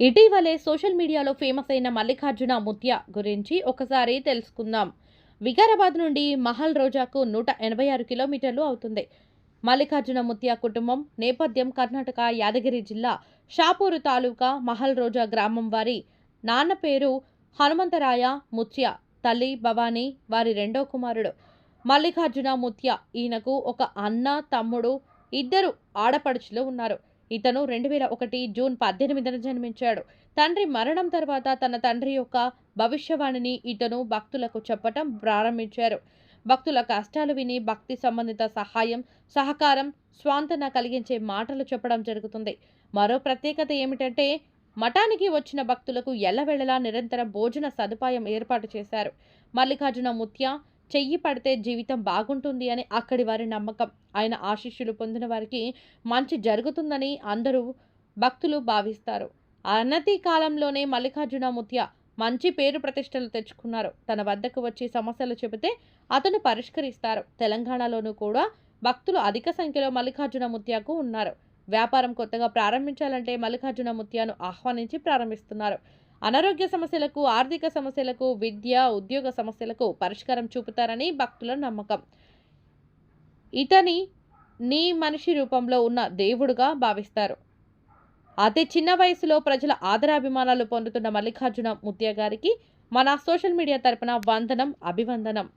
ఇటీవలే సోషల్ మీడియాలో ఫేమస్ అయిన మల్లికార్జున ముత్య గురించి ఒకసారి తెలుసుకుందాం. వికారాబాద్ నుండి మహల్ రోజాకు నూట ఎనభై ఆరు కిలోమీటర్లు అవుతుంది. మల్లికార్జున ముత్య కుటుంబం నేపథ్యం కర్ణాటక యాదగిరి జిల్లా షాపూరు తాలూకా మహల్ రోజా గ్రామం వారి నాన్న పేరు హనుమంతరాయ ముత్య తల్లి భవానీ వారి రెండో కుమారుడు. మల్లికార్జున ముత్య ఈయనకు ఒక అన్న తమ్ముడు ఇద్దరు ఆడపడుచులు ఉన్నారు. ఇతను రెండు వేల ఒకటి జూన్ పద్దెనిమిదిన జన్మించాడు. తండ్రి మరణం తర్వాత తన తండ్రి యొక్క భవిష్యవాణిని ఇతను భక్తులకు చెప్పటం ప్రారంభించారు. భక్తుల కష్టాలు విని భక్తి సంబంధిత సహాయం సహకారం స్వాంతన కలిగించే మాటలు చెప్పడం జరుగుతుంది. మరో ప్రత్యేకత ఏమిటంటే మఠానికి వచ్చిన భక్తులకు ఎల్లవెళ్ళలా నిరంతరం భోజన సదుపాయం ఏర్పాటు చేశారు. మల్లికార్జున ముత్య చెయ్యి పడితే జీవితం బాగుంటుంది అని అక్కడి వారి నమ్మకం. ఆయన ఆశీస్సులు పొందిన వారికి మంచి జరుగుతుందని అందరూ భక్తులు భావిస్తారు. అనతి కాలంలోనే మల్లికార్జున ముత్య మంచి పేరు ప్రతిష్టలు తెచ్చుకున్నారు. తన వద్దకు వచ్చి సమస్యలు చెబితే అతను పరిష్కరిస్తారు. తెలంగాణలోనూ కూడా భక్తులు అధిక సంఖ్యలో మల్లికార్జున ముత్యకు ఉన్నారు. వ్యాపారం కొత్తగా ప్రారంభించాలంటే మల్లికార్జున ముత్యాను ఆహ్వానించి ప్రారంభిస్తున్నారు. అనారోగ్య సమస్యలకు ఆర్థిక సమస్యలకు విద్య ఉద్యోగ సమస్యలకు పరిష్కారం చూపుతారని భక్తుల నమ్మకం. ఇతని నీ మనిషి రూపంలో ఉన్న దేవుడుగా భావిస్తారు. అతి చిన్న వయసులో ప్రజల ఆదరాభిమానాలు పొందుతున్న మల్లికార్జున ముత్య గారికి మన సోషల్ మీడియా తరపున వందనం అభివందనం.